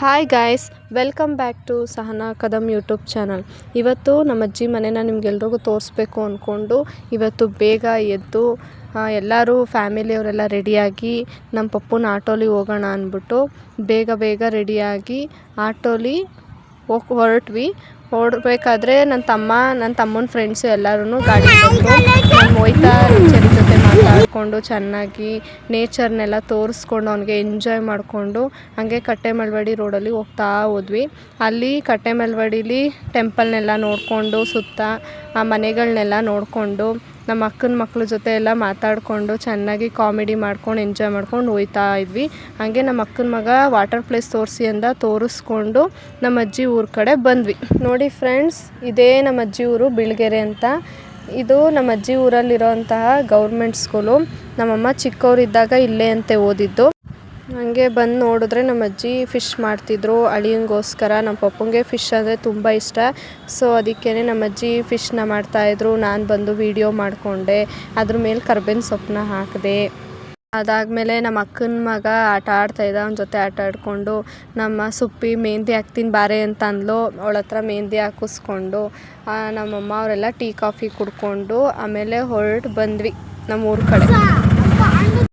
Hi guys welcome back to Sahana Kadam YouTube channel ಇವತ್ತು ನಮ್ಮ ಅಜ್ಜಿ ಮನೇನ ನಿಮಗೆಲ್ರಿಗೂ ತೋರಿಸ್ಬೇಕು ಅಂದ್ಕೊಂಡು ಇವತ್ತು ಬೇಗ ಎದ್ದು ಎಲ್ಲರೂ ಫ್ಯಾಮಿಲಿಯವರೆಲ್ಲ ರೆಡಿಯಾಗಿ ನಮ್ಮ ಪಪ್ಪನ ಆಟೋಲಿ ಹೋಗೋಣ ಅಂದ್ಬಿಟ್ಟು ಬೇಗ ಬೇಗ ರೆಡಿಯಾಗಿ ಆಟೋಲಿ ಹೋಗ್, ಹೊರಟ್ವಿ. ಹೊರಡ್ಬೇಕಾದ್ರೆ ನನ್ನ ತಮ್ಮ, ನನ್ನ ತಮ್ಮನ ಫ್ರೆಂಡ್ಸು ಎಲ್ಲರೂ ಗಾಡಿ ಹೋಯ್ತಾ ಚರಿ ಜೊತೆ ಮಾತಾಡಿಕೊಂಡು ಚೆನ್ನಾಗಿ ನೇಚರ್ನೆಲ್ಲ ತೋರಿಸ್ಕೊಂಡು ಅವ್ನಿಗೆ ಎಂಜಾಯ್ ಮಾಡಿಕೊಂಡು ಹಾಗೆ ಕಟ್ಟೆ ಮಲ್ವಾಡಿ ರೋಡಲ್ಲಿ ಹೋಗ್ತಾ ಹೋದ್ವಿ. ಅಲ್ಲಿ ಕಟ್ಟೆ ಮಲ್ವಾಡಿಲಿ ಟೆಂಪಲ್ನೆಲ್ಲ ನೋಡಿಕೊಂಡು ಸುತ್ತ ಆ ಮನೆಗಳನ್ನೆಲ್ಲ ನೋಡಿಕೊಂಡು ನಮ್ಮ ಅಕ್ಕನ ಮಕ್ಕಳ ಜೊತೆ ಎಲ್ಲ ಮಾತಾಡಿಕೊಂಡು ಚೆನ್ನಾಗಿ ಕಾಮಿಡಿ ಮಾಡ್ಕೊಂಡು ಎಂಜಾಯ್ ಮಾಡ್ಕೊಂಡು ಹೋಯ್ತಾ ಇದ್ವಿ. ಹಾಗೆ ನಮ್ಮ ಅಕ್ಕನ ಮಗ ವಾಟರ್ ಪ್ಲೇಸ್ ತೋರಿಸಿ ಅಂತ ತೋರಿಸ್ಕೊಂಡು ನಮ್ಮ ಅಜ್ಜಿ ಊರ ಕಡೆ ಬಂದ್ವಿ. ನೋಡಿ ಫ್ರೆಂಡ್ಸ್ ಇದೇ ನಮ್ಮ ಅಜ್ಜಿ ಊರು ಬಿಳ್ಗೆರೆ ಅಂತ. ಇದು ನಮ್ಮ ಅಜ್ಜಿ ಊರಲ್ಲಿರೋಂತಹ ಗೌರ್ಮೆಂಟ್ ಸ್ಕೂಲು ನಮ್ಮಮ್ಮ ಚಿಕ್ಕವರಿದ್ದಾಗ ಇಲ್ಲೇ ಅಂತೆ ಓದಿದ್ದು. ಹಂಗೆ ಬಂದು ನೋಡಿದ್ರೆ ನಮ್ಮ ಅಜ್ಜಿ ಫಿಶ್ ಮಾಡ್ತಿದ್ರು. ಅಳಿಯಂಗೋಸ್ಕರ ನಮ್ಮ ಪಪ್ಪಂಗೆ ಫಿಶ್ ಅಂದರೆ ತುಂಬ ಇಷ್ಟ. ಸೊ ಅದಕ್ಕೇ ನಮ್ಮ ಅಜ್ಜಿ ಫಿಶ್ನ ಮಾಡ್ತಾಯಿದ್ರು ನಾನು ಬಂದು ವೀಡಿಯೋ ಮಾಡಿಕೊಂಡೆ. ಅದ್ರ ಮೇಲೆ ಕರ್ಬೇವಿನ ಸೊಪ್ಪನ್ನ ಹಾಕಿದೆ. ಅದಾದಮೇಲೆ ನಮ್ಮ ಅಕ್ಕನ ಮಗ ಆಟ ಆಡ್ತಾ ಇದ್ದ, ಅವನ ಜೊತೆ ಆಟ ಆಡಿಕೊಂಡು ನಮ್ಮ ಸುಪ್ಪಿ ಮೆಹಂದಿ ಹಾಕ್ತೀನಿ ಬಾರೆ ಅಂತ ಅಂದ್ಲು ಅವಳ ಹತ್ರ ಮೆಹಂದಿ ಹಾಕಿಸ್ಕೊಂಡು ನಮ್ಮಮ್ಮ ಅವರೆಲ್ಲ ಟೀ ಕಾಫಿ ಕುಡ್ಕೊಂಡು ಆಮೇಲೆ ಹೊರಟು ಬಂದ್ವಿ ನಮ್ಮ ಊರ ಕಡೆ.